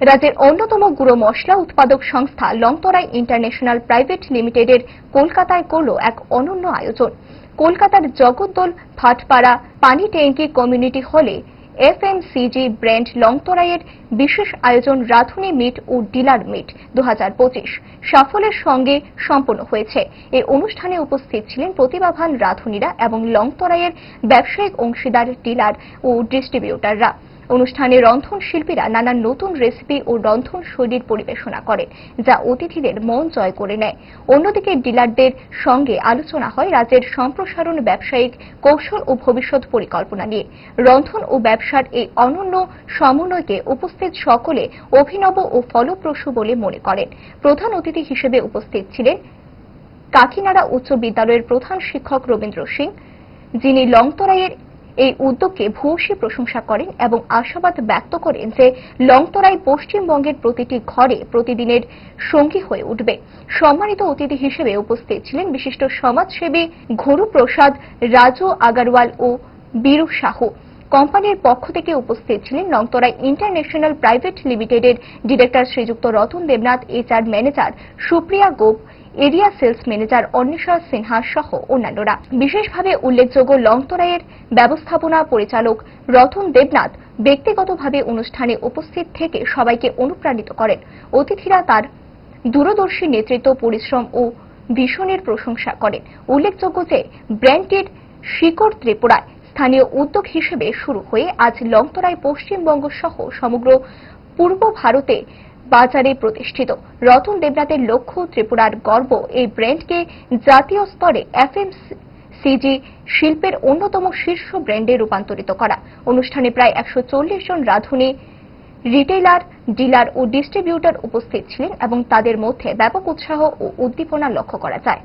রাজ্যের অন্যতম গুঁড়ো মশলা উৎপাদক সংস্থা লংতরাই ইন্টারন্যাশনাল প্রাইভেট লিমিটেডের কলকাতায় করল এক অনন্য আয়োজন। কলকাতার জগদ্দল ভাটপাড়া পানি ট্যাঙ্কি কমিউনিটি হলে এফএমসিজি ব্র্যান্ড লংতরাইয়ের বিশেষ আয়োজন রাধুনী মিট ও ডিলার মিট দু হাজার পঁচিশ। সাফল্যের সঙ্গে সম্পন্ন হয়েছে। এই অনুষ্ঠানে উপস্থিত ছিলেন প্রতিভাবান রাধুনীরা এবং লংতরাইয়ের ব্যবসায়িক অংশীদার ডিলার ও ডিস্ট্রিবিউটাররা। অনুষ্ঠানে রন্ধন শিল্পীরা নানান নতুন রেসিপি ও রন্ধন শৈলীর পরিবেশনা করেন যা অতিথিদের মন জয় করে নেয়। অন্যদিকে ডিলারদের সঙ্গে আলোচনা হয় রাজ্যের সম্প্রসারণ ব্যবসায়িক কৌশল ও ভবিষ্যৎ পরিকল্পনা নিয়ে। রন্ধন ও ব্যবসার এই অনন্য সমন্বয়কে উপস্থিত সকলে অভিনব ও ফলপ্রসূ বলে মনে করেন। প্রধান অতিথি হিসেবে উপস্থিত ছিলেন কাকিনাড়া উচ্চ বিদ্যালয়ের প্রধান শিক্ষক রবীন্দ্র সিং, যিনি লংতরাইয়ের এই উদ্যোগকে ভূয়সী প্রশংসা করেন এবং আশাবাদ ব্যক্ত করেন যে লংতরাই পশ্চিমবঙ্গের প্রতিটি ঘরে প্রতিদিনের সঙ্গী হয়ে উঠবে। সম্মানিত অতিথি হিসেবে উপস্থিত ছিলেন বিশিষ্ট সমাজসেবী ঘরু প্রসাদ, রাজু আগারওয়াল ও বীরু সাহু। কোম্পানির পক্ষ থেকে উপস্থিত ছিলেন লংতরাই ইন্টারন্যাশনাল প্রাইভেট লিমিটেডের director Shriyukta Ratan Debnath, HR manager Supriya Gope area sales manager Anwesha Sinha সহ অন্যান্যরা। বিশেষভাবে উল্লেখযোগ্য লংতরাইয়ের ব্যবস্থাপনা পরিচালক রতন দেবনাথ ব্যক্তিগতভাবে অনুষ্ঠানে উপস্থিত থেকে সবাইকে অনুপ্রাণিত করেন। অতিথিরা তার দূরদর্শী নেতৃত্ব, পরিশ্রম ও ভীষণের প্রশংসা করেন। উল্লেখযোগ্য যে ব্র্যান্ডটির শিকড় ত্রিপুরায় স্থানীয় উদ্যোগ হিসেবে শুরু হয়ে আজ লংতরাই পশ্চিমবঙ্গ সহ সমগ্র পূর্ব ভারতে বাজারে প্রতিষ্ঠিত। রতন দেবনাথের লক্ষ্য ত্রিপুরার গর্ব। এই ব্র্যান্ডকে জাতীয় স্তরে এফএমসিজি শিল্পের অন্যতম শীর্ষ ব্র্যান্ডে রূপান্তরিত করা। অনুষ্ঠানে প্রায় একশো চল্লিশ জন রাঁধুনি রিটেলার ডিলার ও ডিস্ট্রিবিউটর উপস্থিত ছিলেন এবং তাদের মধ্যে ব্যাপক উৎসাহ ও উদ্দীপনা লক্ষ্য করা যায়।